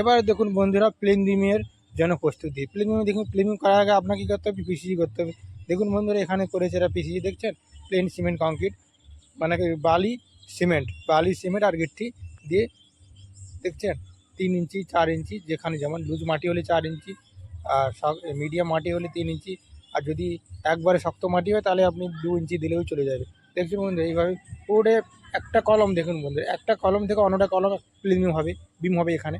এবার দেখুন বন্ধুরা প্লেন বিমের জন্য প্রস্তুতি। প্লেন দেখুন প্লেন বিম করার আগে আপনাকে কী করতে হবে? পিসিজি করতে হবে। দেখুন বন্ধুরা, এখানে করেছে এরা পিসিজি দেখছেন? প্লেন সিমেন্ট কংক্রিট মানে বালি, সিমেন্ট। বালি, সিমেন্ট আর গিট্টি দিয়ে, দেখছেন? তিন ইঞ্চি, চার ইঞ্চি, যেখানে যেমন লুজ মাটি হলে চার ইঞ্চি, আর মিডিয়াম মাটি হলে তিন ইঞ্চি, আর যদি একবারে শক্ত মাটি হয়, তাহলে আপনি দু ইঞ্চি দিলেও চলে যাবে। দেখছেন বন্ধু এইভাবে পুরো একটা কলম, দেখুন বন্ধু একটা কলম থেকে অন্যটা কলম প্লিমিং হবে, বিম হবে এখানে।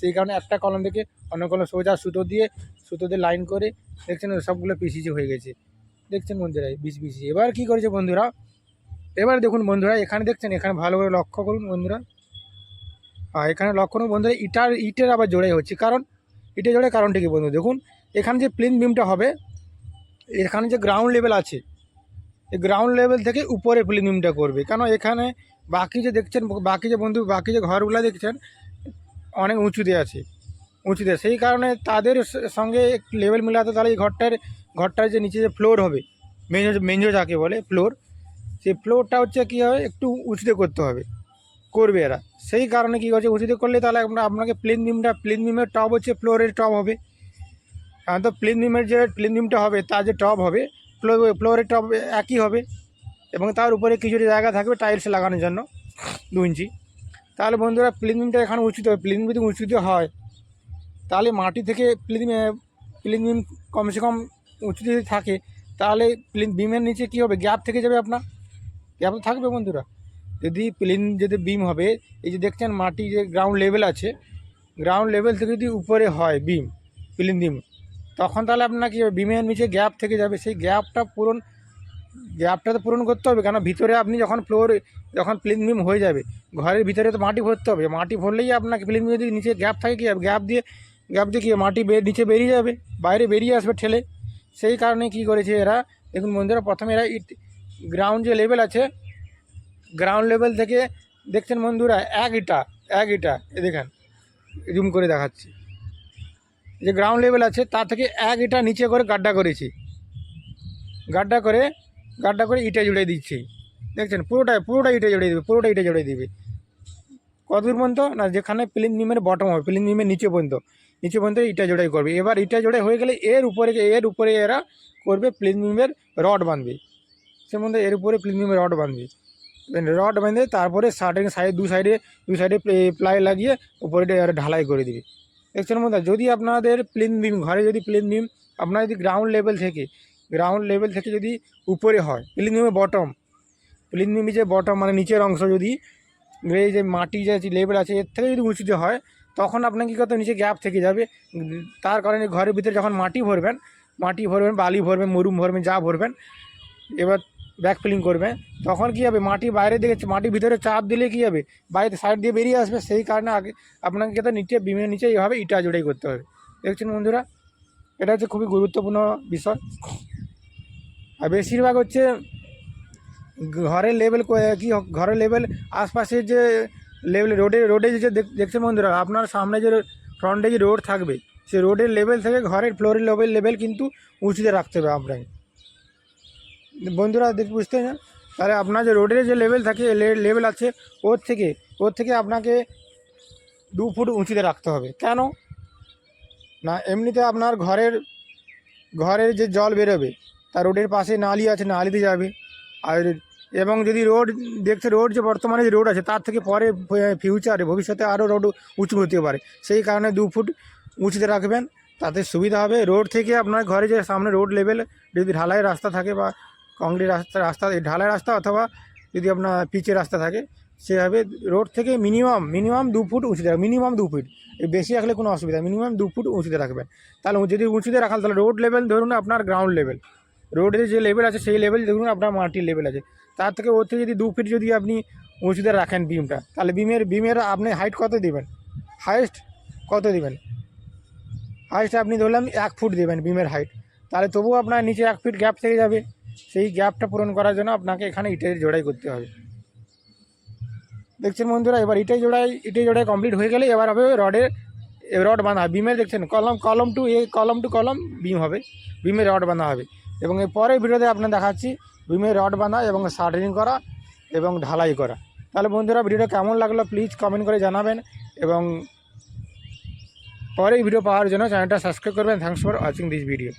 সেই কারণে একটা কলম থেকে অন্য কলম সোজা সুতো দিয়ে সুতো দিয়ে লাইন করে দেখছেন সবগুলো পিসিজি হয়ে গেছে। দেখছেন বন্ধুরা বিষ পিসি এবার কি করেছে বন্ধুরা? এবার দেখুন বন্ধুরা, এখানে দেখছেন, এখানে ভালো করে লক্ষ্য করুন বন্ধুরা। আর এখানে লক্ষ্য করুন বন্ধুরা, ইটার, ইটের আবার জোড়াই হচ্ছে। কারণ ইটের জোড়াই কারণটা কি বন্ধু? দেখুন, এখানে যে প্লেন বিমটা হবে, এখানে যে গ্রাউন্ড লেভেল আছে, এই গ্রাউন্ড লেভেল থেকে উপরে প্লেন বিমটা করবে। কেন? এখানে বাকি যে দেখছেন, বাকি যে বন্ধু, বাকি যে ঘরগুলো দেখছেন অনেক উঁচুতে আছে, উঁচুতে। সেই কারণে তাদের সঙ্গে লেভেল মিলাতে তাহলে এই ঘরটার ঘরটার যে নিচে যে ফ্লোর হবে মেঞ্জো মেঞ্জো যাকে বলে, ফ্লোর, সেই ফ্লোরটা হচ্ছে কী হবে, একটু উঁচুতে করতে হবে, করবে এরা। সেই কারণে কী করছে, উঁচুতে করলে তাহলে আমরা, আপনাকে প্লেন বিমটা প্লেন বিমের টপ হচ্ছে, ফ্লোরের টপ হবে। কারণ তো প্লেন বিমের যে প্লেন বিমটা হবে, তার যে টপ হবে, ফ্লো, ফ্লোরের টপ একই হবে, এবং তার উপরে কিছুটা জায়গা থাকবে টাইলস লাগানোর জন্য, দু ইঞ্চি। তাহলে বন্ধুরা প্লেন বিমটা এখানে উঁচুতে হবে। প্লেন যদি উঁচুতে হয়, তাহলে মাটি থেকে প্লেন প্লেন বিম কমসে কম উঁচুতে যদি থাকে, তাহলে প্লেন বিমের নিচে কী হবে? গ্যাপ থেকে যাবে আপনার। গ্যাপ থাকবে বন্ধুরা। যদি প্লেন, যদি বিম হবে, এই যে দেখছেন মাটি যে গ্রাউন্ড লেভেল আছে গ্রাউন্ড লেভেল থেকে যদি উপরে হয় বিম, প্লেন বিম, তখন তাহলে আপনার কী হবে? বিমের নিচে গ্যাপ থেকে যাবে। সেই গ্যাপটা পূরণ গ্যাপটা তো পূরণ করতে হবে, কেন? ভিতরে আপনি যখন ফ্লোর যখন প্লেন বিম হয়ে যাবে, ঘরের ভিতরে তো মাটি ভরতে হবে, মাটি ভরলেই আপনাকে প্লেন বিম যদি নিচে গ্যাপ থাকে কি গ্যাপ দিয়ে গ্যাপ দিয়ে কি? মাটি নিচে বেরিয়ে যাবে, বাইরে বেরিয়ে আসবে ঠেলে। সেই কারণে কি করেছে এরা, দেখুন বন্ধুরা, প্রথমে এরা ইট গ্রাউন্ড যে লেভেল আছে গ্রাউন্ড লেভেল থেকে দেখছেন বন্ধুরা, এক ইটা এক ইটা, এ দেখেন জুম করে দেখাচ্ছি। যে গ্রাউন্ড লেভেল আছে, তার থেকে এক ইটা নিচে করে গাড্ডা করেছি। গাড্ডা করে গাড্ডা করে ইটে জুড়ে দিচ্ছি। দেখছেন? পুরোটাই পুরোটা ইটে জুড়ে দেবে পুরোটা ইটে জুড়ে দিবে। কতদূর পর্যন্ত? না, যেখানে প্লেন নিমের বটম হবে, প্লেন নিমের নিচে পর্যন্ত। নিচে পর্যন্ত ইটা জোড়াই করবে। এবার ইটা জোড়াই হয়ে গেলে এর উপরে এর উপরে এরা করবে প্লেন নিমের রড বাঁধবে। সে মধ্যে এর উপরে প্লেন নিমের রড বাঁধবে। রড বেঁধে তারপরে সাইডে সাইড দু সাইডে দু সাইডে প্লাই লাগিয়ে উপরে ঢালাই করে দিবে। দেখছেন মধ্যে যদি আপনাদের প্লেন বিম ঘরে যদি প্লেন বিম আপনার যদি গ্রাউন্ড লেভেল থেকে গ্রাউন্ড লেভেল থেকে যদি উপরে হয় প্লেন বিমের বটম প্লেন বিমের যে বটম মানে নিচের অংশ যদি এই যে মাটি যে লেভেল আছে, এর থেকে যদি উঁচুতে হয়, তখন আপনার কী করতে নিচে গ্যাপ থেকে যাবে। তার কারণে ঘরের ভিতরে যখন মাটি ভরবেন মাটি ভরবেন, বালি ভরবেন, মরুম ভরবেন, যা ভরবেন, এবার ব্যাক ফিলিং করবেন, তখন কী হবে? মাটি বাইরে দিকে মাটির ভিতরে চাপ দিলে কী হবে? বাইরে সাইড দিয়ে বেরিয়ে আসবে, সেই কারণে আগে আপনাকে তো নিচে, বিমের নিচে এইভাবে ইটা জোড়াই করতে হবে। দেখছেন বন্ধুরা? এটা হচ্ছে খুবই গুরুত্বপূর্ণ বিষয়। আর বেশিরভাগ হচ্ছে ঘরের লেভেল কি ঘরের লেভেল আশপাশের যে লেভেল রোডে রোডে যে দেখ- দেখছেন বন্ধুরা, আপনার সামনে যে ফ্রন্টে যে রোড থাকবে, সে রোডের লেভেল থেকে ঘরের ফ্লোরের লেভেল লেভেল কিন্তু উঁচুতে রাখতে হবে আপনাকে। বন্ধুরা দেখ বুঝতে না তাহলে আপনার যে রোডের যে লেভেল থাকে লেভেল আছে, ওর থেকে ওর থেকে আপনাকে দু ফুট উঁচুতে রাখতে হবে। কেন? না, এমনিতে আপনার ঘরের ঘরের যে জল বেরোবে তার রোডের পাশে নালি আছে নালিতে যাবে। আর এবং যদি রোড দেখছে, রোড যে বর্তমানে যে রোড আছে, তার থেকে পরে ফিউচারে ভবিষ্যতে আরও রোড উঁচু হতে পারে। সেই কারণে দু ফুট উঁচুতে রাখবেন, তাতে সুবিধা হবে। রোড থেকে আপনার ঘরে যে সামনে রোড লেভেল যদি ঢালাই রাস্তা থাকে বা কংক্রিট রাস্তা রাস্তা, ঢালাই রাস্তা অথবা যদি আপনার পিচের রাস্তা থাকে, সেভাবে রোড থেকে মিনিমাম মিনিমাম দু ফুট উঁচুতে রাখবেন মিনিমাম দু ফুট। বেশি রাখলে কোনো অসুবিধা মিনিমাম দু ফুট উঁচুতে রাখবেন। তাহলে যদি উঁচুতে রাখাল, তাহলে রোড লেভেল ধরুন আপনার গ্রাউন্ড লেভেল রোডের যে লেভেল আছে, সেই লেভেল ধরুন আপনার মাটির লেভেল আছে। তার থেকে ওর থেকে যদি দু ফিট যদি আপনি উঁচুতে রাখেন বিমটা তাহলে বিমের বিমের আপনি হাইট কত দেবেন? হাইস্ট কত দেবেন? হাইস্ট আপনি ধরলাম এক ফুট দেবেন বিমের হাইট তাহলে তবুও আপনার নিচে এক ফিট গ্যাপ থেকে যাবে। সেই গ্যাপটা পূরণ করার জন্য আপনাকে এখানে ইটের জোড়াই করতে হবে। দেখছেন বন্ধুরা, এবার ইটের জোড়াই ইটের জোড়াই কমপ্লিট হয়ে গেলে এবার হবে রডের রড বাঁধা। বিমের দেখছেন, কলম কলম টু এ, কলম টু কলম বিম হবে। বিমের রড বাঁধা হবে। এবং এর পরের ভিডিওতে আপনার দেখাচ্ছি বিমে রড বাঁধা এবং শার্টিং করা এবং ঢালাই করা। তাহলে বন্ধুরা, ভিডিওটা কেমন লাগল প্লিজ কমেন্ট করে জানাবেন এবং পরের ভিডিও পাওয়ার জন্য চ্যানেলটা সাবস্ক্রাইব করবেন। Thanks for watching this video